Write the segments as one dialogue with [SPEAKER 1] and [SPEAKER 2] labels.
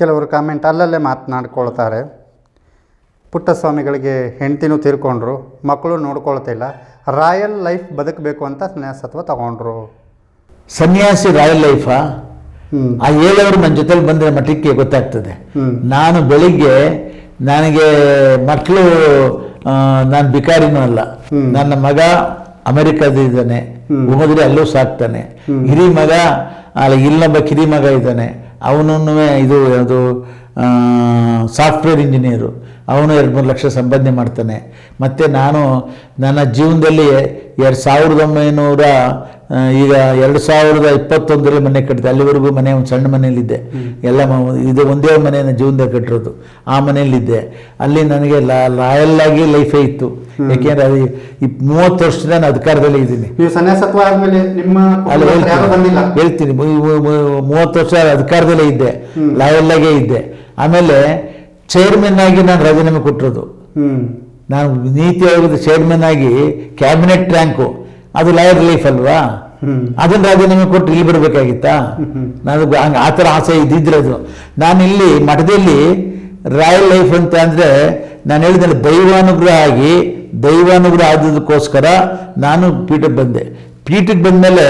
[SPEAKER 1] ಕೆಲವರು ಕಾಮೆಂಟ್ ಅಲ್ಲಲ್ಲೇ ಮಾತನಾಡ್ಕೊಳ್ತಾರೆ. ಪುಟ್ಟಸ್ವಾಮಿಗಳಿಗೆ ಹೆಂಡ್ತಿನೂ ತೀರ್ಕೊಂಡ್ರು ಮಕ್ಕಳು ನೋಡ್ಕೊಳ್ತಿಲ್ಲ ರಾಯಲ್ ಲೈಫ್ ಬದುಕಬೇಕು ಅಂತ ಸನ್ಯಾಸತ್ವ ತಗೊಂಡ್ರು.
[SPEAKER 2] ಸನ್ಯಾಸಿ ರಾಯಲ್ ಲೈಫಾ? ಆ ಏಳವರು ನನ್ನ ಜೊತೆಲಿ ಬಂದರೆ ಮಟ್ಟಕ್ಕೆ ಗೊತ್ತಾಗ್ತದೆ. ನಾನು ಬೆಳಿಗ್ಗೆ ನನಗೆ ಮಕ್ಕಳು ನಾನು ಬಿಕಾರಿನೂ ಅಲ್ಲ. ನನ್ನ ಮಗ ಅಮೆರಿಕದಿದ್ದಾನೆ
[SPEAKER 1] ಇದ್ದಾನೆ.
[SPEAKER 2] ಹೋದ್ರೆ ಅಲ್ಲೂ ಸಾಕ್ತಾನೆ. ಹಿರಿ ಮಗ ಅಲ್ಲ ಇಲ್ಲೊಬ್ಬ ಕಿರಿ ಮಗ ಇದ್ದಾನೆ. ಅವನನ್ನು ಇದು ಯಾವುದು ಸಾಫ್ಟ್ವೇರ್ ಇಂಜಿನಿಯರು ಅವನು ಎರಡು ಮೂರು ಲಕ್ಷ ಸಂಪಾದನೆ ಮಾಡ್ತಾನೆ. ಮತ್ತು ನಾನು ನನ್ನ ಜೀವನದಲ್ಲಿ ಎರಡು ಸಾವಿರದ ಒಂಬೈನೂರ ಈಗ ಎರಡು ಸಾವಿರದ ಇಪ್ಪತ್ತೊಂದರಲ್ಲಿ ಮನೆ ಕಟ್ಟಿದೆ ಅಲ್ಲಿವರೆಗೂ ಮನೆ ಒಂದು ಸಣ್ಣ ಮನೆಯಲ್ಲಿದ್ದೆ. ಎಲ್ಲ ಇದು ಒಂದೇ ಮನೆಯನ್ನು ಜೀವನದಲ್ಲಿ ಕಟ್ಟಿರೋದು. ಆ ಮನೆಯಲ್ಲಿದ್ದೆ. ಅಲ್ಲಿ ನನಗೆ ಲಾಯಲ್ ಆಗಿ ಲೈಫೇ ಇತ್ತು. ಯಾಕೆಂದ್ರೆ ಅದು ಮೂವತ್ತು ವರ್ಷದ ನಾನು ಅಧಿಕಾರದಲ್ಲಿ ಇದ್ದೀನಿ. ಹೇಳ್ತೀನಿ. ಮೂವತ್ತು ವರ್ಷ ಅಧಿಕಾರದಲ್ಲೇ ಇದ್ದೆ.
[SPEAKER 1] ಲಾಯಲ್
[SPEAKER 2] ಆಗೇ ಇದ್ದೆ. ಆಮೇಲೆ ಚೇರ್ಮನ್ ಆಗಿ ನಾನು ರಾಜೀನಾಮೆ ಕೊಟ್ಟಿರೋದು. ನಾನು ನೀತಿ ಆಯೋಗದ ಚೇರ್ಮನ್ ಆಗಿ ಕ್ಯಾಬಿನೆಟ್ ರ್ಯಾಂಕು ಅದು ಲಾಯರ್ ಲೈಫ್ ಅಲ್ವಾ? ಅದನ್ನ ರಾಜೀನಾಮೆ ಕೊಟ್ಟು ಇಲ್ಲಿ ಬರಬೇಕಾಗಿತ್ತಾ ನಾನು ಹಂಗೆ ಆ ಥರ ಆಸೆ ಇದ್ದಿದ್ರೆ ಅದು. ನಾನು ಇಲ್ಲಿ ಮಠದಲ್ಲಿ ರಾಯಲ್ ಲೈಫ್ ಅಂತ ಅಂದರೆ ನಾನು ಹೇಳಿದ್ರೆ ದೈವಾನುಗ್ರಹ ಆಗಿ ದೈವಾನುಗ್ರಹ ಆದದಕ್ಕೋಸ್ಕರ ನಾನು ಪೀಠಕ್ಕೆ ಬಂದೆ. ಪೀಠಕ್ಕೆ ಬಂದಮೇಲೆ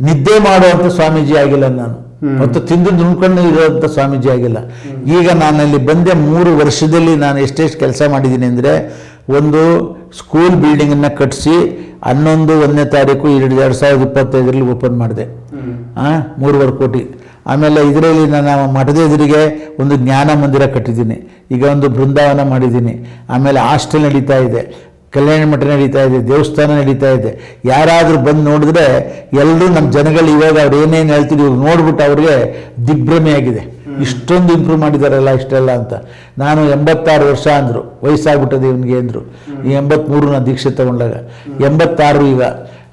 [SPEAKER 2] ನಿದ್ದೆ ಮಾಡುವಂಥ ಸ್ವಾಮೀಜಿ ಆಗಿಲ್ಲ ನಾನು. ಮತ್ತು ತಿಂದು ನುಣ್ಕೊಂಡು ಇರೋಂಥ ಸ್ವಾಮೀಜಿ ಆಗಿಲ್ಲ. ಈಗ ನಾನಲ್ಲಿ ಬಂದೆ ಮೂರು ವರ್ಷದಲ್ಲಿ ನಾನು ಎಷ್ಟೆಷ್ಟು ಕೆಲಸ ಮಾಡಿದ್ದೀನಿ ಅಂದರೆ ಒಂದು ಸ್ಕೂಲ್ ಬಿಲ್ಡಿಂಗನ್ನು ಕಟ್ಟಿಸಿ ಹನ್ನೊಂದು, ಒಂದನೇ ತಾರೀಕು, ಎರಡು ಎರಡು ಸಾವಿರದ ಇಪ್ಪತ್ತೈದರಲ್ಲಿ ಓಪನ್ ಮಾಡಿದೆ. ಹಾಂ ಮೂರುವರೆ ಕೋಟಿ. ಆಮೇಲೆ ಇದರಲ್ಲಿ ನಾನು ಮಠದ ಎದುರಿಗೆ ಒಂದು ಜ್ಞಾನ ಮಂದಿರ ಕಟ್ಟಿದ್ದೀನಿ. ಈಗ ಒಂದು ಬೃಂದಾವನ ಮಾಡಿದ್ದೀನಿ. ಆಮೇಲೆ ಹಾಸ್ಟೆಲ್ ನಡೀತಾ ಇದೆ. ಕಲ್ಯಾಣ ಮಠ ನಡೀತಾ ಇದೆ ದೇವಸ್ಥಾನ ನಡೀತಾ ಇದೆ. ಯಾರಾದರೂ ಬಂದು ನೋಡಿದ್ರೆ ಎಲ್ಲರೂ ನಮ್ಮ ಜನಗಳು ಇವಾಗ ಅವ್ರು ಏನೇನು ಹೇಳ್ತೀವಿ ಇವ್ರು ನೋಡ್ಬಿಟ್ಟು ಅವ್ರಿಗೆ ದಿಗ್ಭ್ರಮೆ ಆಗಿದೆ ಇಷ್ಟೊಂದು ಇಂಪ್ರೂವ್ ಮಾಡಿದಾರಲ್ಲ ಇಷ್ಟೆಲ್ಲ ಅಂತ. ನಾನು ಎಂಬತ್ತಾರು ವರ್ಷ ಅಂದರು ವಯಸ್ಸಾಗ್ಬಿಟ್ಟದೆ ಇವನಿಗೆ ಅಂದರು. ಈ ಎಂಬತ್ತ್ಮೂರು ನಾನು ದೀಕ್ಷೆ ತಗೊಂಡಾಗ. ಎಂಬತ್ತಾರು ಈಗ.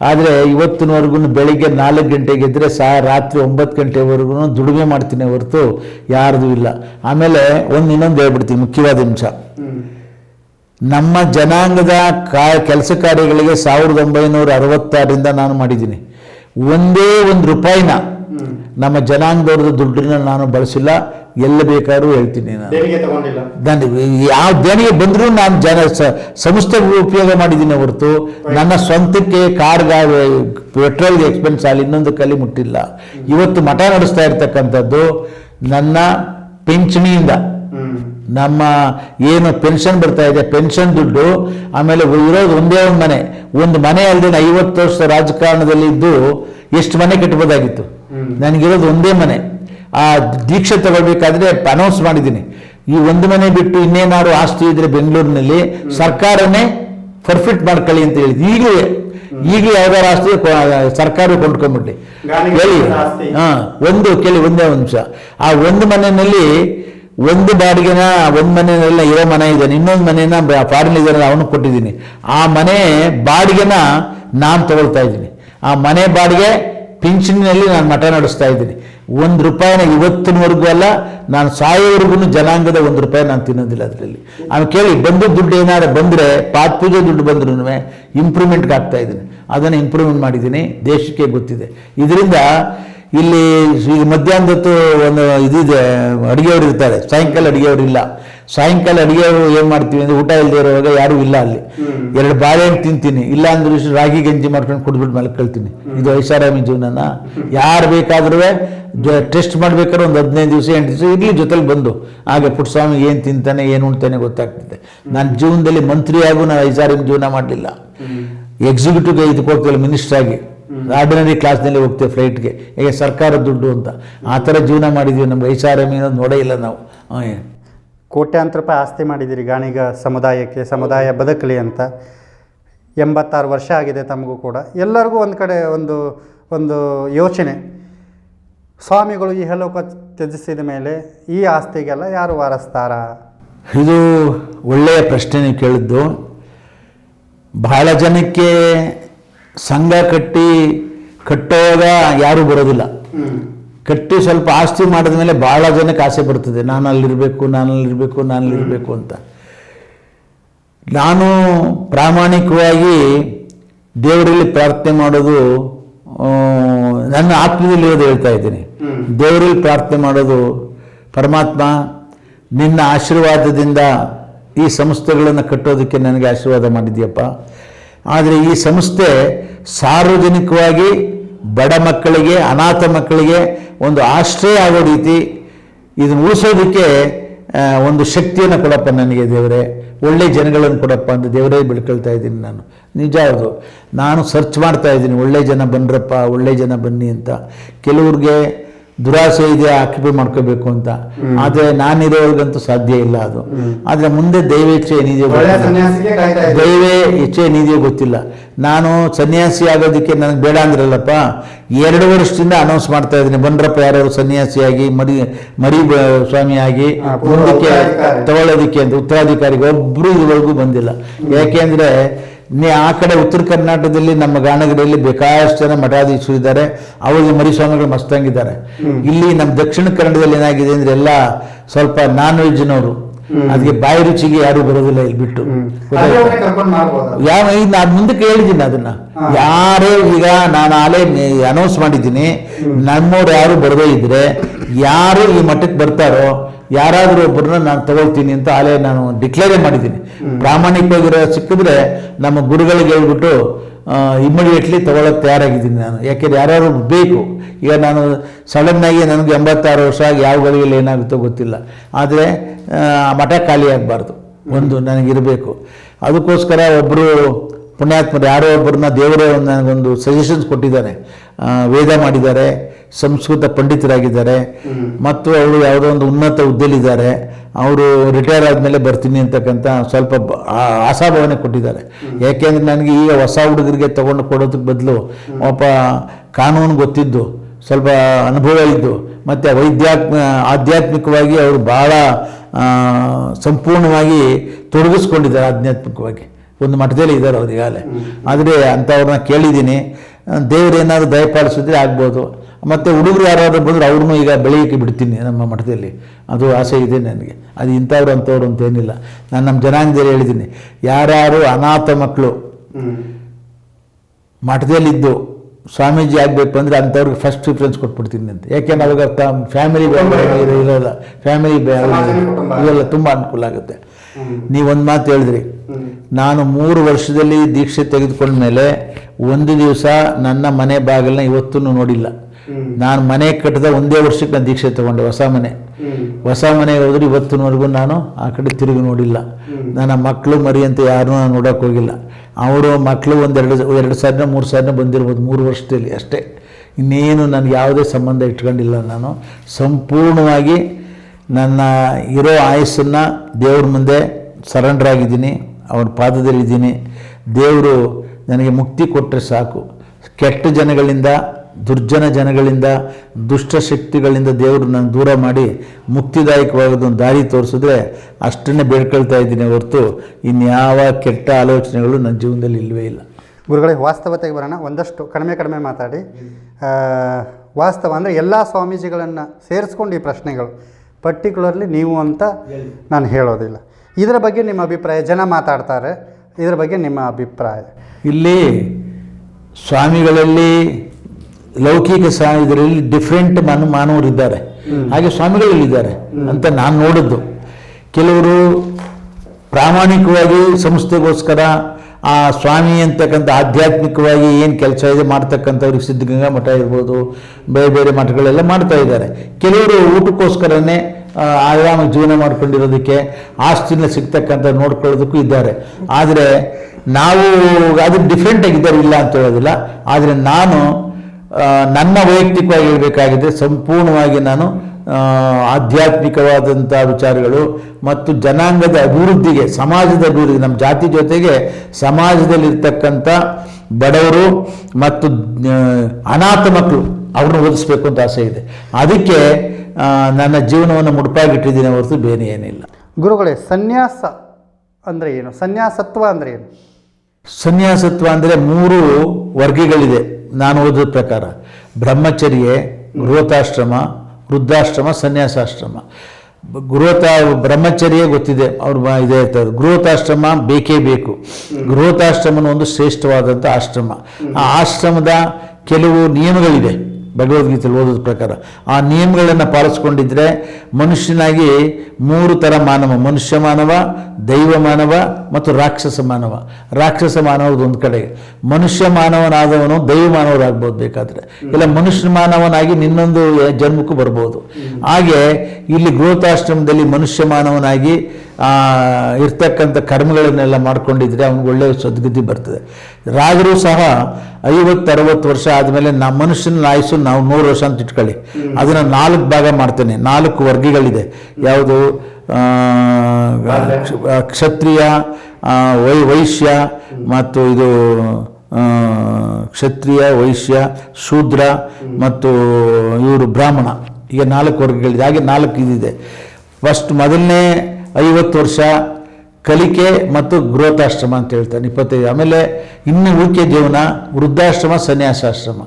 [SPEAKER 2] ಆದರೆ ಇವತ್ತಿನವರೆಗೂ ಬೆಳಿಗ್ಗೆ ನಾಲ್ಕು ಗಂಟೆಗೆ ಇದ್ದರೆ ಸಹ ರಾತ್ರಿ ಒಂಬತ್ತು ಗಂಟೆವರೆಗೂ ದುಡಿಮೆ ಮಾಡ್ತೀನಿ ಹೊರತು ಯಾರ್ದು ಇಲ್ಲ. ಆಮೇಲೆ ಒಂದು ಇನ್ನೊಂದು ಹೇಳ್ಬಿಡ್ತೀನಿ ಮುಖ್ಯವಾದ ಅಂಶ. ನಮ್ಮ ಜನಾಂಗದ ಕಾ ಕೆಲಸ ಕಾರ್ಯಗಳಿಗೆ ಸಾವಿರದ ಒಂಬೈನೂರ ಅರವತ್ತಾರರಿಂದ ನಾನು ಮಾಡಿದ್ದೀನಿ. ಒಂದೇ ಒಂದು ರೂಪಾಯಿನ ನಮ್ಮ ಜನಾಂಗದವ್ರದ್ದು ದುಡ್ಡನ್ನ ನಾನು ಬಳಸಿಲ್ಲ. ಎಲ್ಲಿ ಬೇಕಾದ್ರೂ ಹೇಳ್ತೀನಿ ನಾನು. ಯಾವ ದೇಣಿಗೆ ಬಂದರೂ ನಾನು ಜನ ಸಂಸ್ಥೆ ಉಪಯೋಗ ಮಾಡಿದ್ದೀನಿ ಹೊರತು. ನನ್ನ ಸ್ವಂತಕ್ಕೆ ಕಾರ್ಗ ಪೆಟ್ರೋಲ್ಗೆ ಎಕ್ಸ್ಪೆನ್ಸ್ ಆಗಲಿ ಇನ್ನೊಂದು ಕಲಿ ಮುಟ್ಟಿಲ್ಲ. ಇವತ್ತು ಮಠ ನಡೆಸ್ತಾ ಇರ್ತಕ್ಕಂಥದ್ದು ನನ್ನ ಪಿಂಚಣಿಯಿಂದ. ನಮ್ಮ ಏನು ಪೆನ್ಷನ್ ಬರ್ತಾ ಇದೆ ಪೆನ್ಷನ್ ದುಡ್ಡು ಆಮೇಲೆ ಇರೋದು ಒಂದೇ ಒಂದು ಮನೆ. ಒಂದು ಮನೆ ಅಲ್ಲದೆ ಐವತ್ತು ವರ್ಷ ರಾಜಕಾರಣದಲ್ಲಿ ಇದ್ದು ಎಷ್ಟು ಮನೆ ಕಟ್ಬೋದಾಗಿತ್ತು. ನನಗಿರೋದು ಒಂದೇ ಮನೆ. ಆ ದೀಕ್ಷೆ ತಗೊಳ್ಬೇಕಾದ್ರೆ ಅನೌನ್ಸ್ ಮಾಡಿದ್ದೀನಿ. ಈ ಒಂದು ಮನೆ ಬಿಟ್ಟು ಇನ್ನೇನಾದ್ರು ಆಸ್ತಿ ಇದ್ರೆ ಬೆಂಗಳೂರಿನಲ್ಲಿ ಸರ್ಕಾರನೇ ಪರ್ಫೆಕ್ಟ್ ಮಾಡ್ಕೊಳ್ಳಿ ಅಂತ ಹೇಳಿದ್. ಈಗಲೇ ಈಗಲೂ ಯಾವ್ದಾರು ಆಸ್ತಿ ಸರ್ಕಾರ ಕೊಂಡ್ಕೊಂಡ್ಬಿಡ್ಲಿ. ಹೇಳಿ. ಹಾ ಒಂದು ಕೇಳಿ ಒಂದೇ ಒಂದು ನಿಮಿಷ. ಆ ಒಂದು ಮನೆಯಲ್ಲಿ ಒಂದು ಬಾಡಿಗೆನ, ಒಂದು ಮನೆಯಲ್ಲ ಇರೋ ಮನೆ ಇದ್ದಾನೆ ಇನ್ನೊಂದು ಮನೆಯನ್ನ ಫಾರಿನ್ ಇದ್ದಾರೆ ಅವನು ಕೊಟ್ಟಿದ್ದೀನಿ. ಆ ಮನೆ ಬಾಡಿಗೆನ ನಾನು ತಗೊಳ್ತಾ ಇದ್ದೀನಿ. ಆ ಮನೆ ಬಾಡಿಗೆ ಪಿಂಚಣಿನಲ್ಲಿ ನಾನು ಮಠ ನಡೆಸ್ತಾ ಇದ್ದೀನಿ. ಒಂದು ರೂಪಾಯಿನ ಇವತ್ತಿನವರೆಗೂ ಅಲ್ಲ, ನಾನು ಸಾಯೋವರೆಗೂ ಜನಾಂಗದ ಒಂದು ರೂಪಾಯಿ ನಾನು ತಿನ್ನೋದಿಲ್ಲ ಅದರಲ್ಲಿ. ಅವ್ನು ಕೇಳಿ, ಬಂದು ದುಡ್ಡು ಏನಾದ್ರು ಬಂದರೆ, ಪಾತ್ ಪೂಜೆ ದುಡ್ಡು ಬಂದ್ರೂ ಇಂಪ್ರೂವ್ಮೆಂಟ್ಗೆ ಆಗ್ತಾ ಇದ್ದೀನಿ. ಅದನ್ನು ಇಂಪ್ರೂವ್ಮೆಂಟ್ ಮಾಡಿದ್ದೀನಿ, ದೇಶಕ್ಕೆ ಗೊತ್ತಿದೆ. ಇದರಿಂದ ಇಲ್ಲಿ ಈಗ ಮಧ್ಯಾಹ್ನದತ್ತು ಒಂದು ಇದಿದೆ ಅಡುಗೆಯವರು ಇರ್ತಾರೆ. ಸಾಯಂಕಾಲ ಅಡುಗೆಯವರು ಇಲ್ಲ. ಸಾಯಂಕಾಲ ಅಡುಗೆಯವರು ಏನು ಮಾಡ್ತೀವಿ ಅಂದರೆ ಊಟ ಇಲ್ಲದೆ ಇರುವಾಗ ಯಾರೂ ಇಲ್ಲ ಅಲ್ಲಿ. ಎರಡು ಬಾಳೆಹಣ್ಣು ತಿಂತೀನಿ. ಇಲ್ಲ ಅಂದ್ರೆ ರಾಗಿ ಗಂಜಿ ಮಾಡ್ಕೊಂಡು ಕುಡಿದ್ಬಿಟ್ಟು ಮಲ್ಕೊಳ್ತೀನಿ ಇದು ಐಷಾರಾಮಿ ಜೀವನನ. ಯಾರು ಬೇಕಾದ್ರೂ ಟೆಸ್ಟ್ ಮಾಡ್ಬೇಕಾದ್ರೆ ಒಂದು ಹದಿನೈದು ದಿವಸ ಎಂಟು ದಿವಸ ಇರಲಿ ಜೊತೆಲಿ ಬಂದು. ಹಾಗೆ ಪುಟ್ಟಸ್ವಾಮಿ ಏನು ತಿಂತಾನೆ ಏನು ಉಣ್ತಾನೆ ಗೊತ್ತಾಗ್ತದೆ. ನನ್ನ ಜೀವನದಲ್ಲಿ ಮಂತ್ರಿಯಾಗೂ ನಾನು ಐಷಾರಾಮಿ ಜೀವನ ಮಾಡಲಿಲ್ಲ.
[SPEAKER 1] ಎಕ್ಸಿಕ್ಯೂಟಿವ್
[SPEAKER 2] ಎಕ್ಸಿಕ್ಯೂಟಿವ್ಗೆ ಇದಕ್ಕೆ ಹೋಗ್ತಿಲ್ಲ ಮಿನಿಸ್ಟರ್ ಆಗಿ. ಆರ್ಡಿನರಿ ಕ್ಲಾಸ್ನಲ್ಲಿ ಹೋಗ್ತೇವೆ ಫ್ಲೈಟ್ಗೆ. ಹೇಗೆ ಸರ್ಕಾರ ದುಡ್ಡು ಅಂತ. ಆ ಥರ ಜೀವನ ಮಾಡಿದ್ದೀವಿ ನಮ್ಗೆ ಐಷಾರಾಮಿ ಅನ್ನೋದು ನೋಡೇ ಇಲ್ಲ ನಾವು.
[SPEAKER 1] ಕೋಟ್ಯಾಂತರ ರೂಪಾಯಿ ಆಸ್ತಿ ಮಾಡಿದ್ದೀರಿ ಗಾಣಿಗ ಸಮುದಾಯಕ್ಕೆ ಸಮುದಾಯ ಬದುಕಲಿ ಅಂತ. ಎಂಬತ್ತಾರು ವರ್ಷ ಆಗಿದೆ ತಮಗೂ ಕೂಡ. ಎಲ್ಲರಿಗೂ ಒಂದು ಕಡೆ ಒಂದು ಒಂದು ಯೋಚನೆ. ಸ್ವಾಮಿಗಳು ಈ ಹೆಲೋಕ ತ್ಯಜಿಸಿದ ಮೇಲೆ ಈ ಆಸ್ತಿಗೆಲ್ಲ ಯಾರು ವಾರಸ್ತಾರ?
[SPEAKER 2] ಇದು ಒಳ್ಳೆಯ ಪ್ರಶ್ನೆ ನೀವು ಕೇಳಿದ್ದು. ಬಹಳ ಜನಕ್ಕೆ ಸಂಘ ಕಟ್ಟಿ ಕಟ್ಟೋದ ಯಾರೂ ಬರೋದಿಲ್ಲ. ಕಟ್ಟಿ ಸ್ವಲ್ಪ ಆಸ್ತಿ ಮಾಡಿದ ಮೇಲೆ ಭಾಳ ಜನಕ್ಕೆ ಆಸೆ ಬರ್ತದೆ. ನಾನು ಅಲ್ಲಿರಬೇಕು ನಾನು ಅಲ್ಲಿರಬೇಕು ನಾನು ಅಲ್ಲಿರಬೇಕು ಅಂತ. ನಾನು ಪ್ರಾಮಾಣಿಕವಾಗಿ ದೇವರಲ್ಲಿ ಪ್ರಾರ್ಥನೆ ಮಾಡೋದು ನನ್ನ ಆತ್ಮದಲ್ಲಿ ಇರೋದು ಹೇಳ್ತಾ ಇದ್ದೀನಿ. ದೇವರಲ್ಲಿ ಪ್ರಾರ್ಥನೆ ಮಾಡೋದು ಪರಮಾತ್ಮ ನಿನ್ನ ಆಶೀರ್ವಾದದಿಂದ ಈ ಸಂಸ್ಥೆಗಳನ್ನು ಕಟ್ಟೋದಕ್ಕೆ ನನಗೆ ಆಶೀರ್ವಾದ ಮಾಡಿದ್ಯಪ್ಪ ಆದರೆ ಈ ಸಂಸ್ಥೆ ಸಾರ್ವಜನಿಕವಾಗಿ ಬಡ ಮಕ್ಕಳಿಗೆ, ಅನಾಥ ಮಕ್ಕಳಿಗೆ ಒಂದು ಆಶ್ರಯ ಆಗೋ ರೀತಿ ಇದನ್ನು ಉಳಿಸೋದಕ್ಕೆ ಒಂದು ಶಕ್ತಿಯನ್ನು ಕೊಡಪ್ಪ ನನಗೆ ದೇವರೇ. ಒಳ್ಳೆ ಜನಗಳನ್ನು ಕೊಡಪ್ಪ ಅಂತ ದೇವರೇ ಬಿಡ್ಕೊಳ್ತಾ ಇದ್ದೀನಿ ನಾನು. ನಿಜ ಅದು. ನಾನು ಸರ್ಚ್ ಮಾಡ್ತಾ ಇದ್ದೀನಿ, ಒಳ್ಳೆ ಜನ ಬನ್ನಿರಪ್ಪ ಒಳ್ಳೆ ಜನ ಬನ್ನಿ ಅಂತ. ಕೆಲವ್ರಿಗೆ ದುರಾಸೆ ಇದೆ ಆಕ್ಯುಪೈ ಮಾಡ್ಕೋಬೇಕು ಅಂತ. ಆದರೆ ನಾನಿರೋರ್ಗಂತೂ ಸಾಧ್ಯ ಇಲ್ಲ ಅದು. ಆದರೆ ಮುಂದೆ ಏನಿದೆಯೋ
[SPEAKER 1] ದೈವ ಕಾಯ್ತಾ ಇದ್ದೀವಿ.
[SPEAKER 2] ದೈವೇ ಇಚ್ಛೆ ಏನಿದೆಯೋ ಗೊತ್ತಿಲ್ಲ. ನಾನು ಸನ್ಯಾಸಿ ಆಗೋದಕ್ಕೆ ನನಗೆ ಬೇಡ ಅಂದ್ರಲ್ಲಪ್ಪ. ಎರಡು ವರ್ಷದಿಂದ ಅನೌನ್ಸ್ ಮಾಡ್ತಾ ಇದ್ದೀನಿ. ಬಂದ್ರಪ್ಪ ಯಾರು ಸನ್ಯಾಸಿಯಾಗಿ ಮರಿ ಮರಿ ಬ- ಸ್ವಾಮಿಯಾಗಿ ಮುಂದಕ್ಕೆ. ತಗೊಳ್ಳೋದಕ್ಕೆ ಅಂತ ಉತ್ತರಾಧಿಕಾರಿಗೆ ಒಬ್ಬರು ಇದುವರೆಗೂ ಬಂದಿಲ್ಲ. ಯಾಕೆಂದ್ರೆ ಆ ಕಡೆ ಉತ್ತರ ಕರ್ನಾಟಕದಲ್ಲಿ ನಮ್ಮ ಗಾಣಗಡೆಯಲ್ಲಿ ಬೇಕಾದಷ್ಟು ಜನ ಮಠಾಧೀಶರು ಇದ್ದಾರೆ. ಅವರಿಗೆ ಮರಿಸ್ವಾಮಿಗಳು ಮಸ್ತಂಗಿದ್ದಾರೆ. ಇಲ್ಲಿ ನಮ್ಮ ದಕ್ಷಿಣ ಕನ್ನಡದಲ್ಲಿ ಏನಾಗಿದೆ ಅಂದ್ರೆ ಎಲ್ಲ ಸ್ವಲ್ಪ ನಾನ್ ವೆಜ್ನವರು ಅದಕ್ಕೆ ಬಾಯಿ ರುಚಿಗೆ ಯಾರು ಬರೋದಿಲ್ಲ ಇಲ್ಲಿ ಬಿಟ್ಟು. ಯಾವ ನಾನು ಮುಂದಕ್ಕೆ ಹೇಳಿದ್ದೀನಿ ಅದನ್ನ. ಯಾರೇ ಈಗ ನಾನು ಆಲೇ ಅನೌನ್ಸ್ ಮಾಡಿದ್ದೀನಿ. ನಮ್ಮವ್ರು ಯಾರು ಬರದೇ ಇದ್ರೆ ಯಾರು ಈ ಮಠಕ್ಕೆ ಬರ್ತಾರೋ ಯಾರಾದರೂ ಒಬ್ಬರನ್ನ ನಾನು ತಗೊಳ್ತೀನಿ ಅಂತ ಆಲೇ ನಾನು ಡಿಕ್ಲೇರೇ ಮಾಡಿದ್ದೀನಿ. ಪ್ರಾಮಾಣಿಕವಾಗಿರೋ ಸಿಕ್ಕಿದ್ರೆ ನಮ್ಮ ಗುರುಗಳಿಗೆ ಹೇಳ್ಬಿಟ್ಟು ಇಮಿಡಿಯೇಟ್ಲಿ ತಗೊಳ್ಳೋಕೆ ತಯಾರಾಗಿದ್ದೀನಿ ನಾನು. ಯಾಕೆಂದ್ರೆ ಯಾರ್ಯಾರು ಬೇಕು. ಈಗ ನಾನು ಸಡನ್ನಾಗಿ ನನಗೆ ಎಂಬತ್ತಾರು ವರ್ಷ ಆಗಿ ಯಾವ ಗಳಿಗೆಯಲ್ಲಿ ಏನಾಗುತ್ತೋ ಗೊತ್ತಿಲ್ಲ. ಆದರೆ ಮಠ ಖಾಲಿ ಆಗಬಾರ್ದು. ಒಂದು ನನಗಿರಬೇಕು. ಅದಕ್ಕೋಸ್ಕರ ಒಬ್ಬರು ಪುಣ್ಯಾತ್ಮರು ಯಾರೋ ಒಬ್ಬರನ್ನ ದೇವರೇ ಒಂದು ನನಗೊಂದು ಸಜೆಷನ್ಸ್ ಕೊಟ್ಟಿದ್ದಾರೆ. ವೇದ ಮಾಡಿದ್ದಾರೆ. ಸಂಸ್ಕೃತ ಪಂಡಿತರಾಗಿದ್ದಾರೆ. ಮತ್ತು ಅವರು ಯಾವುದೋ ಒಂದು ಉನ್ನತ ಹುದ್ದೆಲಿದ್ದಾರೆ ಅವರು ರಿಟೈರ್ ಆದಮೇಲೆ ಬರ್ತೀನಿ ಅಂತಕ್ಕಂಥ ಸ್ವಲ್ಪ ಆಶಾಭಾವನೆ ಕೊಟ್ಟಿದ್ದಾರೆ. ಯಾಕೆಂದರೆ ನನಗೆ ಈಗ ಹೊಸ ಹುಡುಗರಿಗೆ ತೊಗೊಂಡು ಕೊಡೋದಕ್ಕೆ ಬದಲು ಒಬ್ಬ ಕಾನೂನು ಗೊತ್ತಿದ್ದು ಸ್ವಲ್ಪ ಅನುಭವ ಇದ್ದು ಮತ್ತು ವೈದ್ಯಾತ್ಮ ಆಧ್ಯಾತ್ಮಿಕವಾಗಿ ಅವರು ಭಾಳ ಸಂಪೂರ್ಣವಾಗಿ ತೊಡಗಿಸ್ಕೊಂಡಿದ್ದಾರೆ ಆಧ್ಯಾತ್ಮಿಕವಾಗಿ. ಒಂದು ಮಠದಲ್ಲಿ ಇದ್ದಾರೆ ಅವ್ರು ಈಗಾಗಲೇ. ಆದರೆ ಅಂಥವ್ರನ್ನ ಕೇಳಿದ್ದೀನಿ. ದೇವರು ಏನಾದರೂ ದಯಪಾಲಿಸಿದ್ರೆ ಆಗ್ಬೋದು. ಮತ್ತು ಹುಡುಗರು ಯಾರಾದರೂ ಬಂದರೆ ಅವ್ರನ್ನೂ ಈಗ ಬೆಳೆಯೋಕ್ಕೆ ಬಿಡ್ತೀನಿ ನಮ್ಮ ಮಠದಲ್ಲಿ. ಅದು ಆಸೆ ಇದೆ ನನಗೆ. ಅದು ಇಂಥವ್ರು ಅಂಥವ್ರು ಅಂತೇನಿಲ್ಲ ನಾನು ನಮ್ಮ ಜನಾಂಗದಲ್ಲಿ ಹೇಳಿದ್ದೀನಿ ಯಾರ್ಯಾರು ಅನಾಥ ಮಕ್ಕಳು ಮಠದಲ್ಲಿದ್ದು ಸ್ವಾಮೀಜಿ ಆಗಬೇಕು ಅಂದರೆ ಅಂಥವ್ರಿಗೆ ಫಸ್ಟ್ ಪ್ರಿಫರೆನ್ಸ್ ಕೊಟ್ಬಿಡ್ತೀನಿ ಅಂತ. ಯಾಕೆಂದ್ರೆ ಅವಾಗ ಫ್ಯಾಮಿಲಿ ಇರೋಲ್ಲ. ಫ್ಯಾಮಿಲಿ. ಇವೆಲ್ಲ ತುಂಬ ಅನುಕೂಲ ಆಗುತ್ತೆ. ನೀವೊಂದು ಮಾತು ಹೇಳಿದ್ರಿ. ನಾನು ಮೂರು ವರ್ಷದಲ್ಲಿ ದೀಕ್ಷೆ ತೆಗೆದುಕೊಂಡ ಮೇಲೆ ಒಂದು ದಿವಸ ನನ್ನ ಮನೆ ಬಾಗಿಲನ್ನ ಇವತ್ತೂ ನೋಡಿಲ್ಲ. ನಾನು ಮನೆ ಕಟ್ಟಿದ ಒಂದೇ ವರ್ಷಕ್ಕೆ ನಾನು ದೀಕ್ಷೆ ತಗೊಂಡೆ ಹೊಸ ಮನೆ. ಹೊಸ ಮನೆಗೆ ಹೋದ್ರೆ ಇವತ್ತಿನವರೆಗೂ ನಾನು ಆ ಕಡೆ ತಿರುಗಿ ನೋಡಿಲ್ಲ. ನನ್ನ ಮಕ್ಕಳು ಮರಿ ಅಂತ ಯಾರನ್ನೂ ನಾನು ನೋಡೋಕೆ ಹೋಗಿಲ್ಲ. ಅವರು ಮಕ್ಕಳು ಒಂದೆರಡು ಎರಡು ಸಾವಿರ ಮೂರು ಸಾವಿರ ಬಂದಿರ್ಬೋದು ಮೂರು ವರ್ಷದಲ್ಲಿ ಅಷ್ಟೇ. ಇನ್ನೇನು ನನಗೆ ಯಾವುದೇ ಸಂಬಂಧ ಇಟ್ಕೊಂಡಿಲ್ಲ ನಾನು. ಸಂಪೂರ್ಣವಾಗಿ ನನ್ನ ಇರೋ ಆಯಸ್ಸನ್ನು ದೇವ್ರ ಮುಂದೆ ಸರೆಂಡರ್ ಆಗಿದ್ದೀನಿ. ಅವನ ಪಾದದಲ್ಲಿದ್ದೀನಿ. ದೇವರು ನನಗೆ ಮುಕ್ತಿ ಕೊಟ್ಟರೆ ಸಾಕು. ಕೆಟ್ಟ ಜನಗಳಿಂದ ದುರ್ಜನ ಜನಗಳಿಂದ ದುಷ್ಟ ಶಕ್ತಿಗಳಿಂದ ದೇವರು ನಾನು ದೂರ ಮಾಡಿ ಮುಕ್ತಿದಾಯಕವಾಗೋದೊಂದು ದಾರಿ ತೋರಿಸಿದ್ರೆ ಅಷ್ಟನ್ನೇ ಬೇಡ್ಕೊಳ್ತಾ ಇದ್ದೀನಿ ಹೊರತು ಇನ್ಯಾವ ಕೆಟ್ಟ ಆಲೋಚನೆಗಳು ನನ್ನ ಜೀವನದಲ್ಲಿ ಇಲ್ಲವೇ ಇಲ್ಲ.
[SPEAKER 1] ಗುರುಗಳೇ ವಾಸ್ತವತೆಗೆ ಬರೋಣ. ಒಂದಷ್ಟು ಕಡಿಮೆ ಕಡಿಮೆ ಮಾತಾಡಿ. ವಾಸ್ತವ ಅಂದರೆ ಎಲ್ಲ ಸ್ವಾಮೀಜಿಗಳನ್ನು ಸೇರಿಸ್ಕೊಂಡು ಈ ಪ್ರಶ್ನೆಗಳು. ಪರ್ಟಿಕ್ಯುಲರ್ಲಿ ನೀವು ಅಂತ ನಾನು ಹೇಳೋದಿಲ್ಲ. ಇದರ ಬಗ್ಗೆ ನಿಮ್ಮ ಅಭಿಪ್ರಾಯ ಜನ ಮಾತಾಡ್ತಾರೆ. ಇದರ ಬಗ್ಗೆ ನಿಮ್ಮ ಅಭಿಪ್ರಾಯ.
[SPEAKER 2] ಇಲ್ಲಿ ಸ್ವಾಮಿಗಳಲ್ಲಿ ಲೌಕಿಕ ಸಹ ಇದರಲ್ಲಿ ಡಿಫ್ರೆಂಟ್ ಮಾನ ಮಾನವರಿದ್ದಾರೆ. ಹಾಗೆ ಸ್ವಾಮಿಗಳಲ್ಲಿದ್ದಾರೆ ಅಂತ ನಾನು ನೋಡಿದ್ದು. ಕೆಲವರು ಪ್ರಾಮಾಣಿಕವಾಗಿ ಸಂಸ್ಥೆಗೋಸ್ಕರ ಆ ಸ್ವಾಮಿ ಅಂತಕ್ಕಂಥ ಆಧ್ಯಾತ್ಮಿಕವಾಗಿ ಏನು ಕೆಲಸ ಇದೆ ಮಾಡ್ತಕ್ಕಂಥವ್ರಿಗೆ ಸಿದ್ಧಗಂಗಾ ಮಠ ಇರ್ಬೋದು ಬೇರೆ ಬೇರೆ ಮಠಗಳೆಲ್ಲ ಮಾಡ್ತಾ ಇದ್ದಾರೆ. ಕೆಲವರು ಊಟಕ್ಕೋಸ್ಕರನೇ ಆರಾಮ ಜೀವನ ಮಾಡ್ಕೊಂಡಿರೋದಕ್ಕೆ ಆಸ್ತಿನ ಸಿಗ್ತಕ್ಕಂಥ ನೋಡ್ಕೊಳ್ಳೋದಕ್ಕೂ ಇದ್ದಾರೆ. ಆದರೆ ನಾವು ಅದು ಡಿಫ್ರೆಂಟ್ ಆಗಿದ್ದಾರೆ ಇಲ್ಲ ಅಂತ ಹೇಳೋದಿಲ್ಲ. ಆದರೆ ನಾನು ನನ್ನ ವೈಯಕ್ತಿಕವಾಗಿ ಹೇಳಬೇಕಾಗಿದೆ ಸಂಪೂರ್ಣವಾಗಿ ನಾನು ಆಧ್ಯಾತ್ಮಿಕವಾದಂಥ ವಿಚಾರಗಳು ಮತ್ತು ಜನಾಂಗದ ಅಭಿವೃದ್ಧಿಗೆ ಸಮಾಜದ ಅಭಿವೃದ್ಧಿ ನಮ್ಮ ಜಾತಿ ಜೊತೆಗೆ ಸಮಾಜದಲ್ಲಿರ್ತಕ್ಕಂಥ ಬಡವರು ಮತ್ತು ಅನಾಥ ಮಕ್ಕಳು ಅವ್ರನ್ನ ಓದಿಸ್ಬೇಕು ಅಂತ ಆಸೆ ಇದೆ. ಅದಕ್ಕೆ ನನ್ನ ಜೀವನವನ್ನು ಮುಡುಪಾಗಿಟ್ಟಿದ್ದೀನಿ ಹೊರತು ಬೇರೆ ಏನಿಲ್ಲ.
[SPEAKER 1] ಗುರುಗಳೇ ಸನ್ಯಾಸ ಅಂದರೆ ಏನು? ಸನ್ಯಾಸತ್ವ ಅಂದರೆ ಏನು?
[SPEAKER 2] ಸನ್ಯಾಸತ್ವ ಅಂದರೆ ಮೂರು ವರ್ಗಗಳಿದೆ. ನಾನು ಓದಿದ ಪ್ರಕಾರ, ಬ್ರಹ್ಮಚರ್ಯೆ ಗೃಹತಾಶ್ರಮ ವೃದ್ಧಾಶ್ರಮ, ಸನ್ಯಾಸಾಶ್ರಮ. ಗೃಹತಾ ಬ್ರಹ್ಮಚರ್ಯ ಗೊತ್ತಿದೆ, ಅವ್ರು ಇದೇ ಇರ್ತದೆ ಗೃಹತಾಶ್ರಮ ಬೇಕೇ ಬೇಕು. ಗೃಹತಾಶ್ರಮನ ಒಂದು ಶ್ರೇಷ್ಠವಾದಂಥ ಆಶ್ರಮ. ಆ ಆಶ್ರಮದ ಕೆಲವು ನಿಯಮಗಳಿದೆ. ಭಗವದ್ಗೀತೆಯಲ್ಲಿ ಓದೋದ ಪ್ರಕಾರ, ಆ ನಿಯಮಗಳನ್ನು ಪಾಲಿಸ್ಕೊಂಡಿದ್ರೆ ಮನುಷ್ಯನಾಗಿ ಮೂರು ಥರ ಮಾನವ, ಮನುಷ್ಯ ಮಾನವ, ದೈವ ಮಾನವ ಮತ್ತು ರಾಕ್ಷಸ ಮಾನವ. ರಾಕ್ಷಸ ಮಾನವದೊಂದು ಕಡೆ. ಮನುಷ್ಯ ಮಾನವನಾದವನು ದೈವ ಮಾನವರಾಗ್ಬೋದು ಬೇಕಾದರೆ. ಇಲ್ಲ ಮನುಷ್ಯ ಮಾನವನಾಗಿ ನಿನ್ನೊಂದು ಜನ್ಮಕ್ಕೂ ಬರ್ಬೋದು. ಹಾಗೆ ಇಲ್ಲಿ ಗೃಹತಾಶ್ರಮದಲ್ಲಿ ಮನುಷ್ಯ ಮಾನವನಾಗಿ ಇರ್ತಕ್ಕಂಥ ಕರ್ಮಗಳನ್ನೆಲ್ಲ ಮಾಡ್ಕೊಂಡಿದ್ರೆ ಅವ್ನಿಗೆ ಒಳ್ಳೆಯ ಸದ್ಗತಿ ಬರ್ತದೆ. ರಾಜರು ಸಹ ಐವತ್ತು ಅರವತ್ತು ವರ್ಷ ಆದಮೇಲೆ ನಮ್ಮ ಮನುಷ್ಯನ ಆಯಸ್ಸು ನಾವು ನೂರು ವರ್ಷ ಅಂತ ಇಟ್ಕೊಳ್ಳಿ. ಅದನ್ನು ನಾಲ್ಕು ಭಾಗ ಮಾಡ್ತೇನೆ. ನಾಲ್ಕು ವರ್ಗಗಳಿದೆ. ಯಾವುದು? ಕ್ಷತ್ರಿಯ ವೈ ವೈಶ್ಯ ಮತ್ತು ಇದು ಕ್ಷತ್ರಿಯ ವೈಶ್ಯ ಶೂದ್ರ ಮತ್ತು ಇವರು ಬ್ರಾಹ್ಮಣ. ಈಗ ನಾಲ್ಕು ವರ್ಗಗಳಿದೆ. ಹಾಗೆ ನಾಲ್ಕು ಇದಿದೆ. ಫಸ್ಟ್ ಮೊದಲನೇ ಐವತ್ತು ವರ್ಷ ಕಲಿಕೆ ಮತ್ತು ಗೃಹತಾಶ್ರಮ ಅಂತ ಹೇಳ್ತಾನೆ ಇಪ್ಪತ್ತೈದು. ಆಮೇಲೆ ಇನ್ನು ಉಳಿಕೆ ಜೀವನ ವೃದ್ಧಾಶ್ರಮ ಸನ್ಯಾಸಾಶ್ರಮ.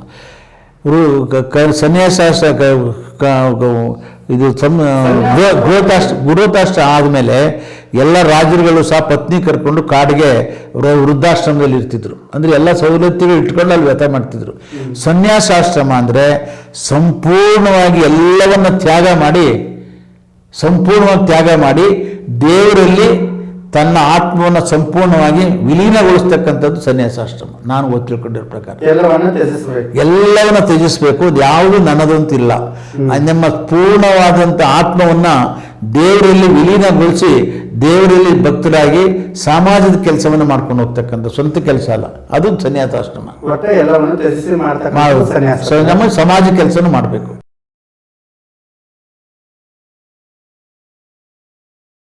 [SPEAKER 2] ವೃ- ಕ- ಕ- ಸನ್ಯಾಸಾಶ್ರ ಕ- ಕ- ಕ- ಇದು ಸಮ ಗೃಹ ಗೃಹತಾಶ್ರ ಗೃಹತಾಶ್ರ ಆದಮೇಲೆ ಎಲ್ಲ ರಾಜರುಗಳು ಸಹ ಪತ್ನಿ ಕರ್ಕೊಂಡು ಕಾಡಿಗೆ ವೃದ್ಧಾಶ್ರಮದಲ್ಲಿ ಇರ್ತಿದ್ರು. ಅಂದರೆ ಎಲ್ಲ ಸವಲತ್ತುಗಳು ಇಟ್ಕೊಂಡು ಅಲ್ಲಿ ವ್ಯಥ ಮಾಡ್ತಿದ್ರು ಸನ್ಯಾಸಾಶ್ರಮ ಅಂದರೆ ಸಂಪೂರ್ಣವಾಗಿ ಎಲ್ಲವನ್ನು ತ್ಯಾಗ ಮಾಡಿ ಸಂಪೂರ್ಣವಾಗಿ ತ್ಯಾಗ ಮಾಡಿ ದೇವರಲ್ಲಿ ತನ್ನ ಆತ್ಮವನ್ನು ಸಂಪೂರ್ಣವಾಗಿ ವಿಲೀನಗೊಳಿಸ್ತಕ್ಕಂಥದ್ದು ಸನ್ಯಾಸಾಶ್ರಮ. ನಾನು ಓದ್ ತಿಳ್ಕೊಂಡಿರೋ ಪ್ರಕಾರ.
[SPEAKER 1] ಎಲ್ಲವನ್ನ ತ್ಯಜಿಸಬೇಕು.
[SPEAKER 2] ಯಾವುದು ನನ್ನದಂತಿಲ್ಲ. ನಮ್ಮ ಪೂರ್ಣವಾದಂಥ ಆತ್ಮವನ್ನ ದೇವರಲ್ಲಿ ವಿಲೀನಗೊಳಿಸಿ ದೇವರಲ್ಲಿ ಭಕ್ತರಾಗಿ ಸಮಾಜದ ಕೆಲಸವನ್ನು ಮಾಡ್ಕೊಂಡು ಹೋಗ್ತಕ್ಕಂಥ ಸ್ವಂತ ಕೆಲಸ ಅಲ್ಲ. ಅದು ಸನ್ಯಾಸಾಶ್ರಮ. ನಮ್ಮ ಸಮಾಜ ಕೆಲಸನೂ ಮಾಡಬೇಕು.